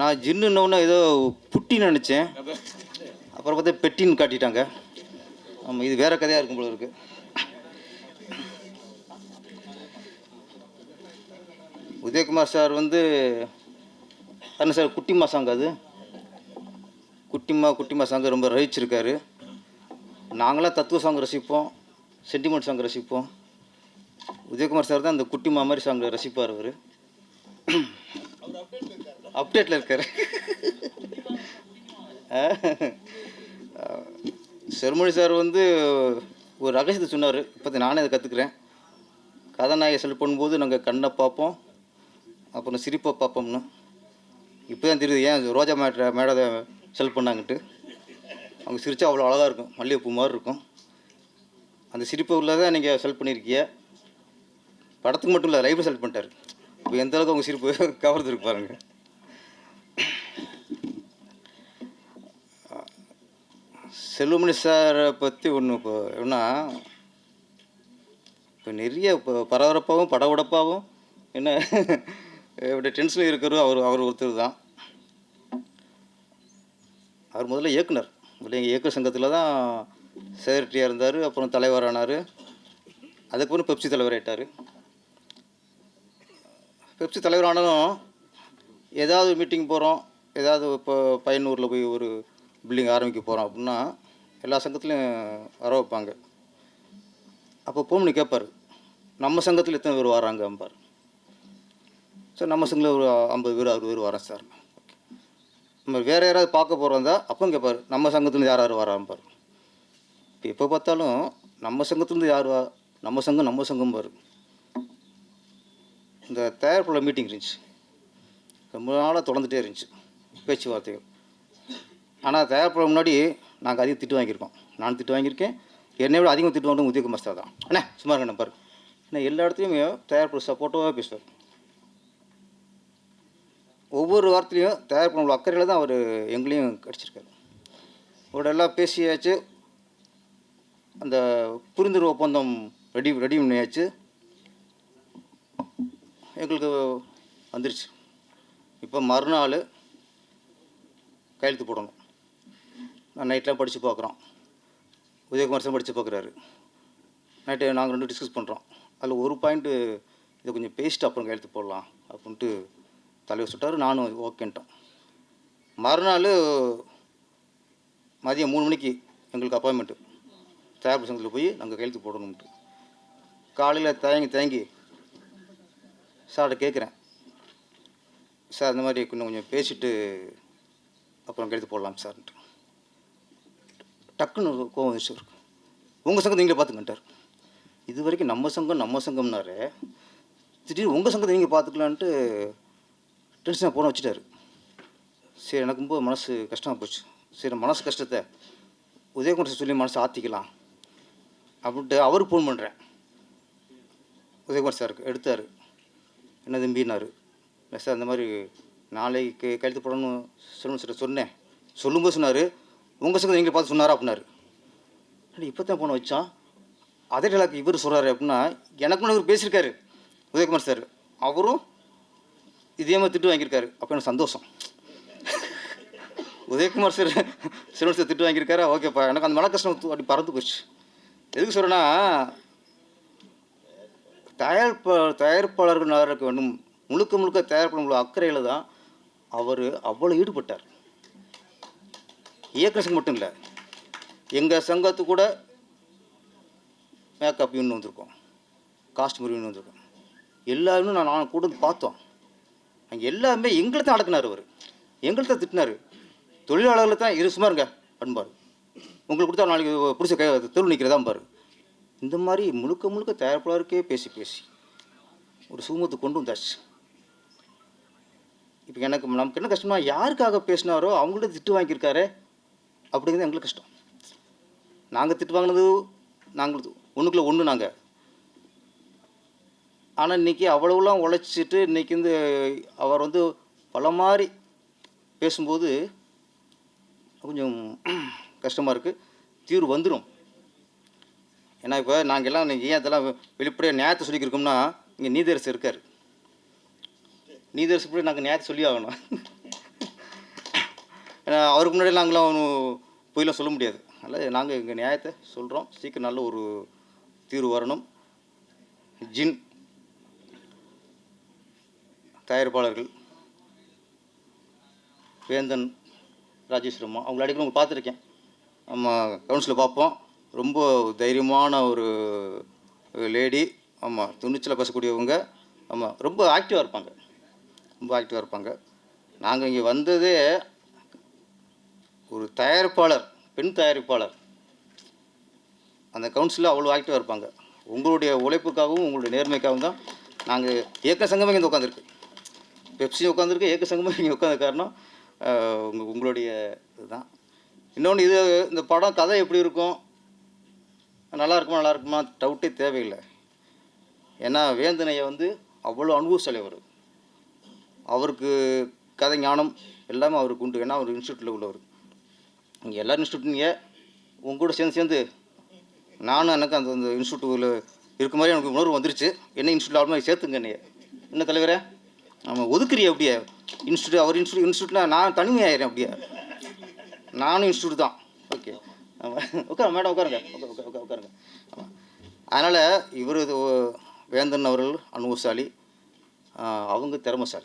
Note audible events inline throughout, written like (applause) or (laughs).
நான் ஜின்னுன்னொன்னே ஏதோ புட்டின்னு நினச்சேன். அப்புறம் பார்த்தா பெட்டின்னு காட்டிட்டாங்க. ஆமாம் இது வேற கதையாக இருக்கும் போல இருக்குது உதயகுமார் சார் வந்து என்ன சார் குட்டிமா சாங் அது. குட்டிமா குட்டிமா சாங் ரொம்ப ரசிச்சிருக்காரு. நாங்களாம் தத்துவ சாங் ரசிப்போம் சென்டிமெண்ட் சாங் ரசிப்போம். உதயகுமார் சார் தான் அந்த குட்டிமா மாதிரி சாங் ரசிப்பார் அவர். அப்டேட்டில் இருக்கார். செருமொழி சார் வந்து ஒரு ரகசியத்தை சொன்னார். இப்போ நானே அதை கற்றுக்குறேன் கதாநாயகை செல் பண்ணும்போது நாங்கள் கண்ணை பார்ப்போம். அப்புறம் சிரிப்பை பார்ப்போம்னு. இப்போ தான் தெரியுது ஏன் ரோஜா மேட மேடத்தை செலக்ட் பண்ணாங்கன்ட்டு. அவங்க சிரித்தா அவ்வளோ அழகாக இருக்கும். மல்லிகைப்பூ மாதிரி இருக்கும். அந்த சிரிப்பு உள்ளதான் நீங்கள் செலக்ட் பண்ணியிருக்கீங்க. படத்துக்கு மட்டும் இல்லை லைஃப்பில் செலக்ட் பண்ணிட்டார். இப்போ எந்த அளவுக்கு அவங்க சிரிப்பு (laughs) கவர்ந்துருக்கு பாருங்க. செல்லுமணி சாரை பற்றி ஒன்று இப்போ என்ன (laughs) இப்போ நிறைய இப்போ பரபரப்பாகவும் படபடப்பாகவும் என்ன இப்படி டென்ஷன் இருக்கிறோம் அவர் அவர் ஒருத்தர் தான். அவர் முதல்ல இயக்குனர். முதல்ல எங்கள் இயக்குனர் சங்கத்தில் தான் செக்ரட்டரியாக இருந்தார் அப்புறம் தலைவரானார். அதுக்கப்புறம் பெப்சி தலைவர் ஆகிட்டார் பெப்சி தலைவர் ஆனாலும் ஏதாவது மீட்டிங் போகிறோம் ஏதாவது இப்போ பையனூரில் போய் ஒரு பில்டிங் ஆரம்பிக்க போகிறோம் அப்படின்னா எல்லா சங்கத்துலேயும் வர வைப்பாங்க. அப்போ போம்னு கேட்பார் நம்ம சங்கத்தில் எத்தனை பேர் வராங்க அம்பார். சார் நம்ம சங்கத்தில் ஒரு ஐம்பது பேர் அறுபது பேர் வரேன் சார். நம்ம வேறு யாராவது பார்க்க போகிறதா அப்போ கேட்பார் நம்ம சங்கத்துலேருந்து யார் யார் வராம்பார் இப்போ எப்போ பார்த்தாலும் நம்ம சங்கத்துலேருந்து யார் வா நம்ம சங்கம் நம்ம சங்கம் பாரு இந்த தயாரிப்புள்ள மீட்டிங் இருந்துச்சு. ரொம்ப நாளாக தொடர்ந்துட்டே இருந்துச்சு பேச்சுவார்த்தைகள். ஆனால் தயாரிப்புள்ள முன்னாடி நாங்கள் அதிகம் திட்டு வாங்கியிருக்கோம். நான் திட்டு வாங்கியிருக்கேன். என்னை விட அதிகம் திட்டு வாங்கினது உதயகுமார் மஸ்தா தான். அண்ணே சும்மா இருக்க நம்பர் ஏன்னா எல்லா இடத்துலையுமே தயாரிப்புள்ள சப்போர்ட்டாக பேசுவார். ஒவ்வொரு வார்த்தையிலையும் தயாரிப்புள்ள அக்கறையில் தான் அவர் எங்களையும் கிடச்சிருக்காரு. அவரோட எல்லாம் பேசியாச்சு. அந்த புரிந்துணர்வு ஒப்பந்தம் ரெடி ரெடி பண்ணியாச்சு. எங்களுக்கு வந்துருச்சு. இப்போ மறுநாள் கையெழுத்து போடணும். நான் நைட்லாம் படித்து பார்க்குறோம். உதயகுமார் சார் படித்து பார்க்குறாரு. நைட்டு நாங்கள் ரெண்டும் டிஸ்கஸ் பண்ணுறோம் அதில் ஒரு பாயிண்ட்டு இதை கொஞ்சம் பேசிட்டு அப்புறம் கையெழுத்து போடலாம் அப்படின்ட்டு தலைவர் சொல்லிட்டாரு. நானும் ஓகேன்ட்டோம் மறுநாள் மதியம் மூணு மணிக்கு எங்களுக்கு அப்பாயின்மெண்ட்டு தயாரிப்பு சங்கத்தில் போய் நாங்கள் கையெழுத்து போடணும்ட்டு காலையில் தயங்கி தயங்கி சார்கிட்ட கேட்குறேன். சார் இந்த மாதிரி கொஞ்சம் கொஞ்சம் பேசிட்டு அப்புறம் கெடுத்து போடலாம் சார்ன்ட்டு டக்குன்னு கோவம் வந்துச்சு உங்கள் சங்கத்தை நீங்களே பார்த்துக்கிட்டார் இது வரைக்கும் நம்ம சங்கம் நம்ம சங்கம்னாரு. திடீர்னு உங்கள் சங்கத்தை நீங்கள் பார்த்துக்கலான்ட்டு டென்ஷனாக போன வச்சுட்டாரு. சரி எனக்கு ரொம்ப மனசு கஷ்டமாக போச்சு. சரி மனசு கஷ்டத்தை உதயகுமார் சார் சொல்லி மனசை ஆற்றிக்கலாம் அப்படின்ட்டு அவருக்கு ஃபோன் பண்ணுறேன் உதயகுமார் சாருக்கு எடுத்தார். என்ன தம்பினாரு இல்லை சார் இந்த மாதிரி நாளைக்கு கழுத்து போடணும்னு சொல்லணும் சார் சொன்னேன். சொல்லும்போது சொன்னார் உங்கள் சங்கத்தை எங்களை பார்த்து சொன்னாரா? அப்படின்னாரு. இப்போ தான் போன வச்சான். அதே டைலாக் இவர் சொல்கிறாரு அப்படின்னா எனக்கு முன்னாடி இவர் பேசியிருக்காரு. உதயகுமார் சார் அவரும் இதே மாதிரி திட்டு வாங்கியிருக்காரு. அப்போ எனக்கு சந்தோஷம். உதயகுமார் சார் சிறுவன் சார் திட்டு வாங்கியிருக்காரா? ஓகேப்பா. எனக்கு அந்த மன கஷ்டம் அப்படி பறந்து போச்சு. எதுக்கு சொல்கிறேன்னா தயாரிப்பா தயாரிப்பாளர்கள் இருக்க வேண்டும். முழுக்க முழுக்க தயாரிப்பாளர்கள் அக்கறையில் தான் அவர் அவ்வளோ ஈடுபட்டார். இயக்குனர் சங்கம் மட்டும் இல்லை எங்கள் சங்கத்து கூட மேக்கப் யூனியன் வந்திருக்கோம் காஸ்டியூம் யூனியன் வந்திருக்கோம். எல்லாருமே நான் நான் கூட பார்த்தோம். அங்கே எல்லாருமே எங்களை தான் அடக்குனார் அவர். எங்களை தான் திட்டினார். தொழிலாளர்களை தான் இரு சும்மா இருங்க அன்பார். உங்களுக்கு கொடுத்தா நாளைக்கு பிடிச்ச கை தெருவு நிற்கிறதா பாரு இந்த மாதிரி முழுக்க முழுக்க தயாரிப்பாளருக்கே பேசி பேசி. ஒரு சுமத்து கொண்டு வந்தாச்சு. இப்போ எனக்கு நமக்கு என்ன கஷ்டம்னா யாருக்காக பேசினாரோ அவங்கள்ட்ட திட்டு வாங்கியிருக்காரு அப்படிங்கிறது எங்களுக்கு கஷ்டம். நாங்கள் திட்டு வாங்கினது நாங்கள் ஒன்றுக்குள்ளே ஒன்று நாங்கள் ஆனால் இன்றைக்கி அவ்வளவுலாம் உழைச்சிட்டு இன்றைக்கி வந்து அவர் வந்து பல மாதிரி பேசும்போது கொஞ்சம் கஷ்டமாக இருக்குது தீர்வு வந்துடும் ஏன்னா இப்போ நாங்கள் எல்லாம் ஏன் அதெல்லாம் வெளிப்படையாக நியாயத்தை சொல்லிக்கிருக்கோம்னா இங்கே நீதரசு இருக்கார். நீதரசு கூட நாங்கள் நியாயத்தை சொல்லி ஆகணும். ஏன்னா அவருக்கு முன்னாடி நாங்களாம் போயெல்லாம் சொல்ல முடியாது. அதனால் நாங்கள் எங்கள் நியாயத்தை சொல்கிறோம் சீக்கிரம் நல்ல ஒரு தீர்வு வரணும். ஜின் தயாரிப்பாளர்கள் வேந்தன் ராஜேஸ்வரம்மா அவங்கள அடிக்கடி உங்களுக்கு பார்த்துருக்கேன் நம்ம கவுன்சிலில் பார்ப்போம். ரொம்ப தைரியமான ஒரு லேடி ஆமாம் துணிச்சலாக பேசக்கூடியவங்க. ஆமாம் ரொம்ப ஆக்டிவாக இருப்பாங்க. ரொம்ப ஆக்டிவாக இருப்பாங்க. நாங்கள் இங்கே வந்ததே ஒரு தயாரிப்பாளர் பெண் தயாரிப்பாளர். அந்த கவுன்சிலில் அவ்வளோ ஆக்டிவாக இருப்பாங்க. உங்களுடைய உழைப்புக்காகவும் உங்களுடைய நேர்மைக்காகவும் தான் நாங்கள் இயக்க சங்கமே இங்கே உட்காந்துருக்கு பெப்சி உட்காந்துருக்கு ஏக்க சங்கமே இங்கே உட்காந்த காரணம் உங்கள் உங்களுடைய இதுதான். இன்னொன்று இது இந்த படம் கதை எப்படி இருக்கும்? நல்லா இருக்குமா நல்லா இருக்குமா டவுட்டே தேவையில்லை. ஏன்னா வேந்தனையை வந்து அவ்வளோ அனுபவசாலி அவர். அவருக்கு கதை ஞானம் எல்லாமே அவருக்கு உண்டு. ஏன்னா அவர் இன்ஸ்டியூட்டில் உள்ளவர். நீங்கள் எல்லாரும் இன்ஸ்டியூட்னீங்க உங்க கூட சேர்ந்து சேர்ந்து நானும் எனக்கு அந்த அந்த இன்ஸ்டியூட்டில் இருக்க மாதிரி எனக்கு உணர்வு வந்துருச்சு. என்ன இன்ஸ்டியூட்டில் ஆளுமே சேர்த்துங்க என்னைய. என்ன தலைவரே? ஆமாம் ஒதுக்குறிய அப்படியே. இன்ஸ்டியூட் அவர் இன்ஸ்டியூட் இன்ஸ்டியூட்னா நான் தனிமையாயிரேன் அப்படியே. நானும் இன்ஸ்டியூட் தான். ஓகே ஆமாம் உட்காருங்க மேடம் உட்காருங்க. உட்கா- உட்கா- உட்காருங்க. ஆமாம் அதனால் இவர் இது வேந்தன் அவர்கள் அனுபவசாலி அவங்க திறமசாலி.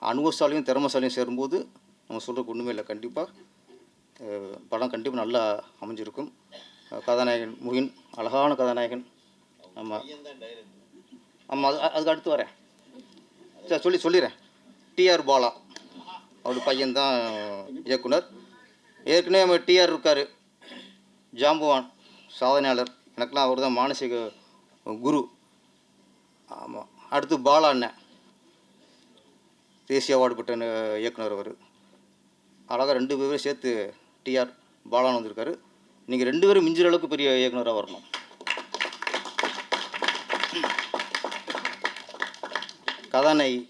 அனுபவசாலியும் திறமசாலியும் சேரும்போது நம்ம சொல்கிறதுக்கு ஒன்றுமே இல்லை. கண்டிப்பாக படம் கண்டிப்பாக நல்லா அமைஞ்சிருக்கும். கதாநாயகன் முகின் அழகான கதாநாயகன். ஆமாம் ஆமாம் அது அதுக்கு அடுத்து வரேன். சரி சொல்லி சொல்லிடுறேன் டிஆர் பாலா. அவர் பையன்தான் இயக்குனர். ஏற்கனவே நம்ம டிஆர் இருக்கார். ஜாம்புவான் சாதனையாளர். எனக்கெலாம் அவர் தான் மானசீக குரு. ஆமாம் அடுத்து பாலா அண்ணன் தேசிய அவார்டு பெற்ற இயக்குனர் அவர். அழகாக ரெண்டு பேரும் சேர்த்து டிஆர் பாலான்னு வந்திருக்காரு. நீங்கள் ரெண்டு பேரும் மிஞ்சுற அளவுக்கு பெரிய இயக்குனராக வரணும். கதாநாயகி.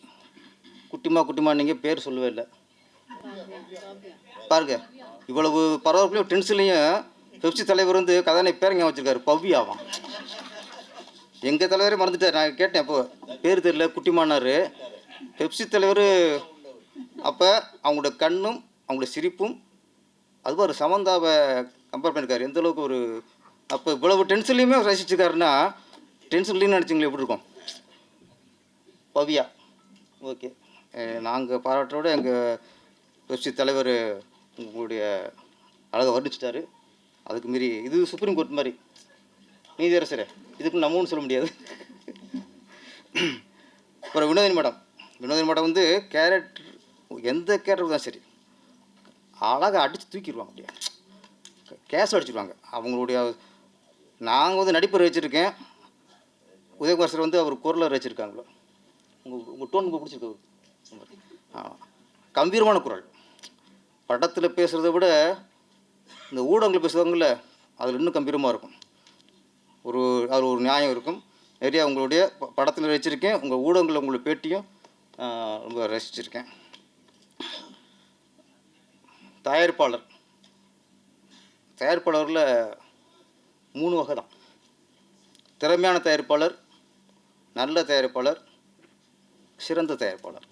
குட்டிமா குட்டிமா நீங்கள் பேர் சொல்லவே இல்லை. பாருங்க. இவ்வளவு பரவாயில்லையும் டென்ஷன்லையும் பெப்சி தலைவர் வந்து கதாநாயகி பேரங்க வச்சிருக்காரு பவ்யாவான் எங்கள் தலைவரே மறந்துட்டார். நான் கேட்டேன் இப்போ பேர் தெரியல குட்டிமானார். பெப்சி தலைவர் அப்போ அவங்களோட கண்ணும் அவங்களோட சிரிப்பும் அது ஒரு சமந்தாவை கம்பேர் பண்ணியிருக்காரு எந்த அளவுக்கு ஒரு அப்போ இவ்வளவு டென்ஷன்லையுமே ரசிச்சிருக்காருன்னா டென்ஷன் இல்லைன்னு நினச்சிங்களே எப்படி இருக்கும்? பவியா ஓகே. நாங்கள் பாராட்டோட எங்கள் பெப்சி தலைவர் உங்களுடைய அழகை வர்ணிச்சிட்டாரு. அதுக்கு மீறி இது சுப்ரீம் கோர்ட் மாதிரி. நீதியரசரே இதுக்கு நம்ம ஒன்றும் சொல்ல முடியாது. அப்புறம் வினோதினி மேடம். வினோதினி மேடம் வந்து கேரக்டர் எந்த கேரக்டர் தான் சரி அழகாக அடித்து தூக்கிடுவாங்க அப்படியே. கேஸ் அடிச்சிடுவாங்க அவங்களுடைய நாங்கள் வந்து நடிப்பர் வச்சுருக்கேன். உதயகுமார் சார் வந்து அவர் குரலர் வச்சுருக்காங்களோ. உங்கள் உங்கள் டோன் உங்களுக்கு பிடிச்சிருக்கு? கம்பீரமான குரல். படத்தில் பேசுகிறத விட இந்த ஊடகங்கள் பேசுவாங்கள்ல அதில் இன்னும் கம்பீரமாக இருக்கும். ஒரு அதில் ஒரு நியாயம் இருக்கும். நிறையா உங்களுடைய ப- படத்தில் ரசிச்சிருக்கேன் உங்கள் ஊடகங்களில் உங்களுடைய பேட்டியும் ரொம்ப ரசிச்சிருக்கேன். தயாரிப்பாளர். தயாரிப்பாளரில் மூணு வகை தான் திறமையான தயாரிப்பாளர் நல்ல தயாரிப்பாளர் சிறந்த தயாரிப்பாளர்.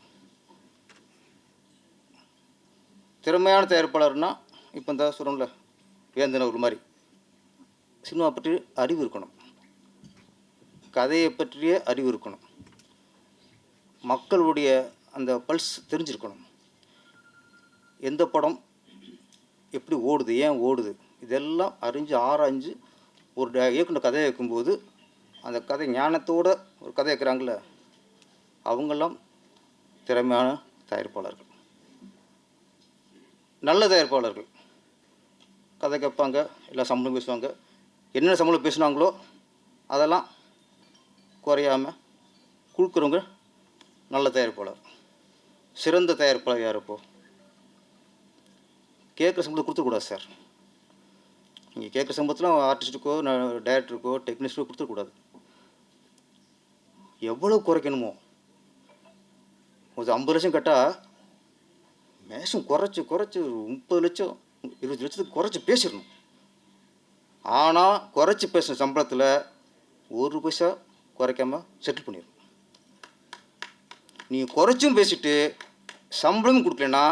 திறமையான தயாரிப்பாளர்னால் இப்போ இந்த சொல்கிறோம்ல வேந்தன ஒரு மாதிரி. சினிமா பற்றி அறிவு இருக்கணும். கதையை பற்றிய அறிவு இருக்கணும். மக்களுடைய அந்த பல்ஸ் தெரிஞ்சிருக்கணும். எந்த படம் எப்படி ஓடுது ஏன் ஓடுது இதெல்லாம் அறிஞ்சு ஆராய்ஞ்சு ஒரு ட- இயக்குனர் கதையை வைக்கும்போது அந்த கதை ஞானத்தோட ஒரு கதை வைக்கிறாங்கள அவங்கெல்லாம் திறமையான தயாரிப்பாளர்கள். நல்ல தயாரிப்பாளர்கள். கதை கேட்பாங்க எல்லா சம்பளம் பேசுவாங்க. என்னென்ன சம்பளம் பேசுனாங்களோ அதெல்லாம் குறையாமல் கொடுக்குறவங்க நல்ல தயாரிப்பாளர். சிறந்த தயாரிப்பாளர் யார் இப்போ? கேட்குற சம்பளத்தை கொடுத்துக்கூடாது சார். நீங்கள் கேட்குற சம்பளத்தில் ஆர்டிஸ்ட்டுக்கோ டைரக்டருக்கோ டெக்னீஷியோ கொடுத்துக்கூடாது எவ்வளோ குறைக்கணுமோ? ஒரு ஐம்பது லட்சம் கேட்டால் மேஷம் குறைச்சி குறைச்சி முப்பது லட்சம் இருபது லட்சத்துக்கு குறைச்சி பேசிடணும். ஆனால் குறைச்சி பேசுன சம்பளத்தில் ஒரு பைசா குறைக்காம செட்டில் பண்ணிடணும் நீங்கள் குறைச்சும் பேசிட்டு சம்பளமும் கொடுக்கலனா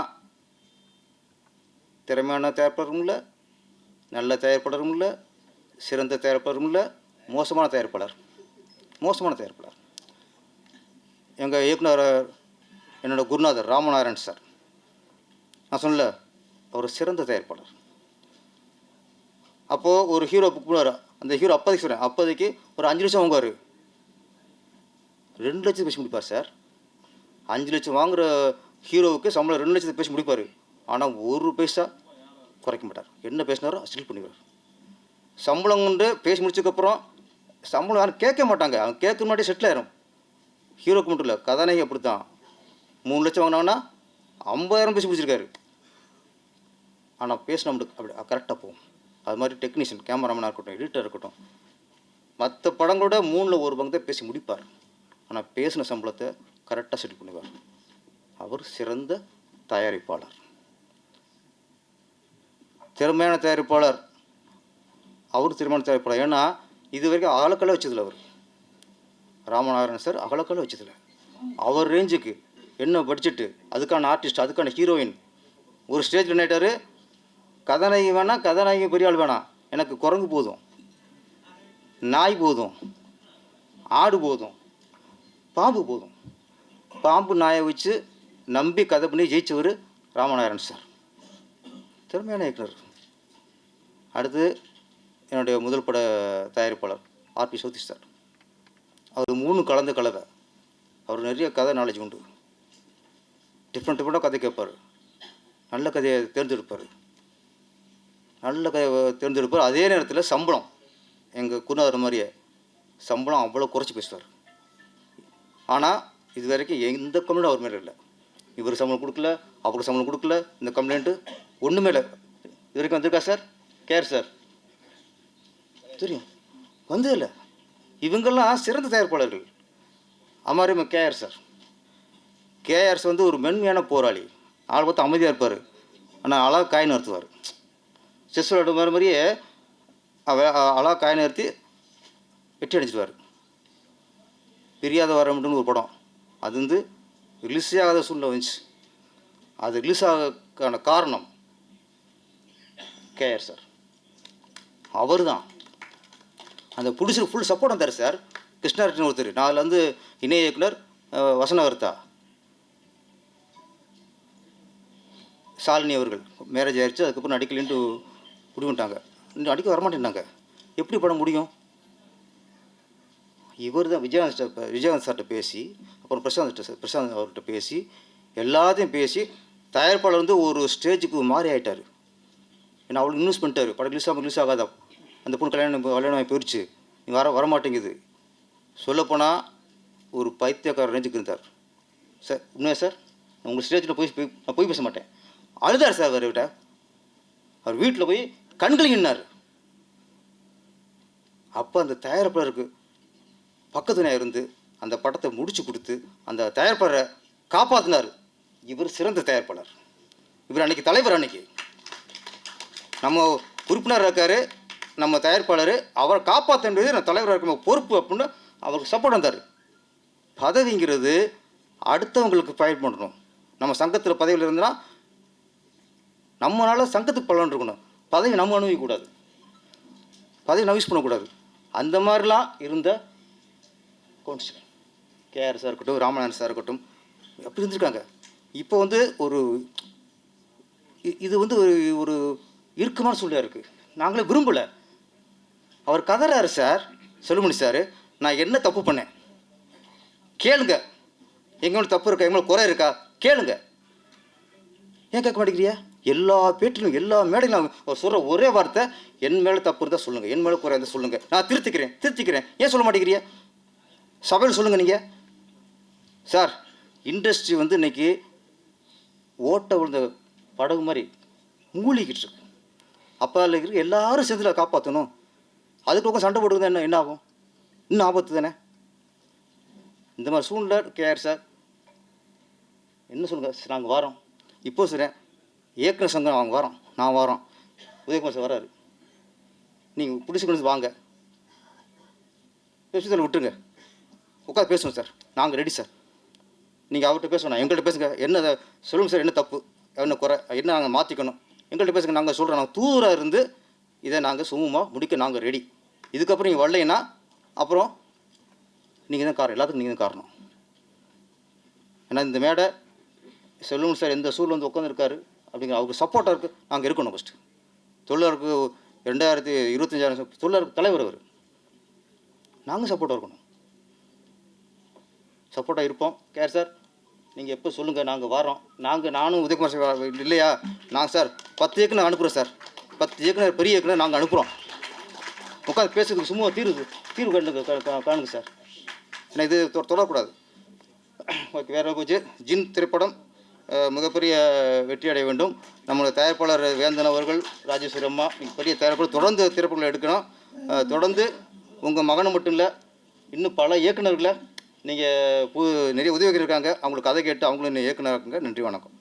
திறமையான தயாரிப்பாளரும் இல்லை நல்ல தயாரிப்பாளரும் இல்லை சிறந்த தயாரிப்பாளரும் இல்லை மோசமான தயாரிப்பாளர். மோசமான தயாரிப்பாளர். எங்கள் இயக்குனர் என்னோடய குருநாதர் ராமநாராயண் சார். நான் சொல்லலை அவர் சிறந்த தயாரிப்பாளர். அப்போது ஒரு ஹீரோ புக் பண்ணுவார். அந்த ஹீரோ அப்போதைக்கு சொல்கிறேன் அப்போதைக்கு ஒரு அஞ்சு லட்சம் வாங்குவார். ரெண்டு லட்சத்துக்கு பேசி முடிப்பார் சார். அஞ்சு லட்சம் வாங்குகிற ஹீரோவுக்கு சம்பளம் ரெண்டு லட்சத்தை பேசி முடிப்பார். ஆனால் ஒரு பைசா குறைக்க மாட்டார். என்ன பேசினாரோ ஸ்டில் பண்ணிடுவார் சம்பளம் கொண்டு பேசி முடிச்சதுக்கப்புறம் சம்பளம் யாரும் கேட்க மாட்டாங்க. அவங்க கேட்க முன்னாடி செட்டில் ஆயிரும். ஹீரோக்கு மட்டும் இல்லை கதாநாயகி அப்படி தான் மூணு லட்சம் வாங்கினாங்கன்னா ஐம்பதாயிரம் பேசி முடிச்சிருக்காரு. ஆனால் பேசின நம்மளுக்கு அப்படி கரெக்டாக போகும். அது மாதிரி டெக்னீஷியன் கேமராமேனாக இருக்கட்டும் எடிட்டர் இருக்கட்டும் மற்ற படங்களோட மூணில் ஒரு பங்கு தான் பேசி முடிப்பார். ஆனால் பேசின சம்பளத்தை கரெக்டாக செட்டில் பண்ணுவார் அவர் சிறந்த தயாரிப்பாளர். திறமையான தயாரிப்பாளர். அவர் திறமையான தயாரிப்பாளர். ஏன்னா இது வரைக்கும் அகலக்கலை வச்சதில்ல அவர். ராமநாதன் சார் அகலக்கலை வச்சதில்ல. அவர் ரேஞ்சுக்கு என்ன படிச்சுட்டு அதுக்கான ஆர்டிஸ்ட் அதுக்கான ஹீரோயின் ஒரு ஸ்டேஜில் நினைட்டாரு கதாநாயகி வேணாம் கதாநாயகி பெரிய ஆள் வேணாம். எனக்கு குரங்கு போதும். நாய் போதும். ஆடு போதும். பாம்பு போதும். பாம்பு நாயை வச்சு நம்பி கதை பண்ணி ஜெயிச்சவர் ராமநாராயணன் சார். திறமையான இயக்குனர். அடுத்து என்னுடைய முதல் பட தயாரிப்பாளர் ஆர்பி சௌதிஷ் சார். அவர் மூணு கலந்த கலவை. அவர் நிறைய கதை நாலேஜ் உண்டு. டிஃப்ரெண்ட் டிஃப்ரெண்ட்டாக கதை கேட்பார். நல்ல கதையை தேர்ந்தெடுப்பார். நல்ல தேர்ந்தெடுப்பார் அதே நேரத்தில் சம்பளம். எங்கள் குருநாதர் மாதிரியே சம்பளம் அவ்வளோ குறைச்சி பேசுவார். ஆனால் இது வரைக்கும் எந்த கம்ப்ளைண்ட் அவர் மேலே இல்லை. இவர் சம்பளம் கொடுக்கல அவருக்கு சம்பளம் கொடுக்கல இந்த கம்ப்ளைண்ட்டு ஒன்றுமே இல்லை. இது வரைக்கும் வந்திருக்கா சார்? Care sir. தெரியும். வந்தே இல்லை. இவங்கெல்லாம் சிறந்த தயாரிப்பாளர்கள். அமாரி கேஆர் சார். கேஆர்ஸ் வந்து ஒரு மென்மையான போராளி. ஆள் பார்த்து அமைதியாக இருப்பார். ஆனால் அழகாக காய் நிறுத்துவார். செஸ் விளையாடும் மாதிரி மாதிரியே அவ அழகாக காய நிறுத்தி வெற்றி அடிச்சிடுவார் பிரியாத வரமுட்டுன்னு ஒரு படம். அது வந்து ரிலீஸே ஆகாத சூழ்நிலை வந்துச்சு. அது ரிலீஸ் ஆகான காரணம் கேஆர் சார். அவர் தான் அந்த பிடிச்சிரு ஃபுல் சப்போர்ட் வந்தார் சார். கிருஷ்ணாரெட்டின்னு ஒருத்தர். நான் அதில் வந்து இணை இயக்குனர் வசனவர்த்தா சாலினி ஷாலினி அவர்கள். மேரேஜ் ஆயிடுச்சு அதுக்கப்புறம் நடிக்கலின்ட்டு முடிவுட்டாங்க இன்னும் அடிக்க வரமாட்டேன்னாங்க எப்படி படம் முடியும்? இவர் தான் விஜயகாந்த் சார் விஜயகாந்த் சார்கிட்ட பேசி அப்புறம் பிரசாந்த் பிரசாந்த் அவர்கிட்ட பேசி எல்லாத்தையும் பேசி தயாரிப்பாளர் வந்து ஒரு ஸ்டேஜுக்கு மாறி ஆயிட்டார். ஏன்னா அவளுக்கு இன்வெஸ்ட் பண்ணிட்டார் படம் ரிலீஸ் ஆகும் ரிலீஸ் ஆகாதா? அந்த பொண்ணு கல்யாணம் கல்யாணம் போயிடுச்சு நீ வர வர மாட்டேங்குது சொல்லப்போனால் ஒரு பைத்தியக்கார ரேஞ்சுக்கு இருந்தார். சார் உண்மையா சார் நான் உங்கள் ஸ்டேஜில் போய் போய்- நான் போய் பேச மாட்டேன். அழுதார் சார் அவர் விட்ட அவர் வீட்டில் போய் கண்களின்னார் அப்போ அந்த தயாரிப்பாளருக்கு பக்கத்துணையாக இருந்து அந்த படத்தை முடிச்சு கொடுத்து அந்த தயாரிப்பாளரை காப்பாற்றினார் இவர் சிறந்த தயாரிப்பாளர். இவர் அன்னைக்கு தலைவர் அன்னைக்கு. நம்ம உறுப்பினர் இருக்கார் நம்ம தயாரிப்பாளர் அவரை காப்பாற்ற வேண்டியது நான் தலைவராக இருக்க பொறுப்பு அப்படின்னு அவருக்கு சப்போர்ட் வந்தார். பதவிங்கிறது அடுத்தவங்களுக்கு பயன் பண்ணணும். நம்ம சங்கத்தில் பதவியில் இருந்தால் நம்மளால சங்கத்துக்கு பலன் இருக்கணும். பதவி நம்ம அனுபவிக்கக்கூடாது பதவி நம்ம யூஸ் பண்ணக்கூடாது. அந்த மாதிரிலாம் இருந்த கவுன்சிலர் கேஆர் சார் இருக்கட்டும் ராமநாதன் சார் இருக்கட்டும் அப்படி இருந்திருக்காங்க. இப்போ வந்து ஒரு இது வந்து ஒரு ஒரு இறுக்கமான சூழ்நிலை இருக்குது நாங்களே விரும்பலை. அவர் கதறாரு சார் செல்லுமணி சார் நான் என்ன தப்பு பண்ணேன்? கேளுங்க. எங்களோட தப்பு இருக்கா? எங்களோட குறை இருக்கா? கேளுங்க. ஏன் கேட்க மாட்டேங்கிறியா எல்லா பேட்டிலும் எல்லா மேடையிலும் அவர் சொல்கிற ஒரே வார்த்தை என் மேலே தப்பு இருந்தால் சொல்லுங்கள் என் மேலே குறை இருந்தால் சொல்லுங்கள் நான் திருத்திக்கிறேன் திருத்திக்கிறேன். ஏன் சொல்ல மாட்டேங்கிறியா சபையில் சொல்லுங்கள் நீங்கள் சார் இண்டஸ்ட்ரி வந்து இன்னைக்கு ஓட்ட விழுந்த படகு மாதிரி மூழ்கிக்கிட்டு இருக்கு. அப்போ இருக்கிற எல்லாரும் சேர்ந்து காப்பாற்றணும் அதுக்கு உட்காந்து சண்டை போட்டுருந்தா என்ன என்ன ஆகும்? இன்னும் ஆபத்து தானே? இந்த மாதிரி சூழ்நிலை கேஆர் சார். என்ன சொல்லுங்கள் நாங்கள் வரோம். இப்போ சொல்கிறேன் இயக்குனர் சங்கம் அவங்க வரோம். நான் வரோம். உதயகுமார் சார் வராரு. நீங்கள் பிடிச்சி கொண்டு வாங்க. பேசுதல் விட்டுருங்க. உட்காந்து பேசுவோம் சார். நாங்கள் ரெடி சார். நீங்கள் அவர்கிட்ட பேசணும் எங்கள்கிட்ட பேசுங்க. என்ன சொல்லுங்கள் சார் என்ன தப்பு? என்ன குறை? என்ன நாங்கள் மாற்றிக்கணும் எங்கள்கிட்ட பேசுங்க. நாங்கள் சொல்கிறோம் நாங்கள் தூராக இருந்து இதை நாங்கள் சுமூகமாக முடிக்க நாங்கள் ரெடி இதுக்கப்புறம் நீங்கள் வரலைன்னா அப்புறம் நீங்கள் தான் காரணம். எல்லாத்துக்கும் நீங்கள் தான் காரணம். ஏன்னா இந்த மேடை செல்வம் சார் எந்த சூழல் வந்து உட்காந்துருக்காரு அப்படிங்கிற அவருக்கு சப்போர்ட்டாக இருக்குது நாங்கள் இருக்கணும் ஃபஸ்ட்டு தொழிலாளருக்கு ரெண்டாயிரத்தி இருபத்தஞ்சாயிரம் தொழிலாளருக்கு தலைவர் அவர். நாங்கள் சப்போர்ட்டாக இருக்கணும். சப்போர்ட்டாக இருப்போம். கேர் சார் நீங்கள் எப்போ சொல்லுங்கள் நாங்கள் வரோம் நாங்கள் நானும் உதயகுமார் சார் இல்லையா? நாங்கள் சார் பத்து இயக்குனர் அனுப்புகிறோம் சார் பத்து இயக்குனர் பெரிய இயக்குனர் நாங்கள் அனுப்புகிறோம் உட்காந்து பேசுறதுக்கு சும்மா தீர்வு தீர்வு கண்டு காணுங்க சார் ஏன்னா இது தொ- தொடரக்கூடாது ஓகே (clears throat) வேறு போச்சு? ஜின் திரைப்படம் மிகப்பெரிய வெற்றி அடைய வேண்டும். நம்மளுடைய தயாரிப்பாளர் வேந்தன் அவர்கள் ராஜேஸ்வரி அம்மா பெரிய தயாரிப்பாளர் தொடர்ந்து திரைப்படங்களை எடுக்கணும். தொடர்ந்து உங்கள் மகனை மட்டும் இல்லை இன்னும் பல இயக்குனர்களை நீங்கள் பு நிறைய உதவிகள் இருக்காங்க அவங்களுக்கு கதை கேட்டு அவங்களும் இன்னும் இயக்குனராக்குங்க நன்றி வணக்கம்.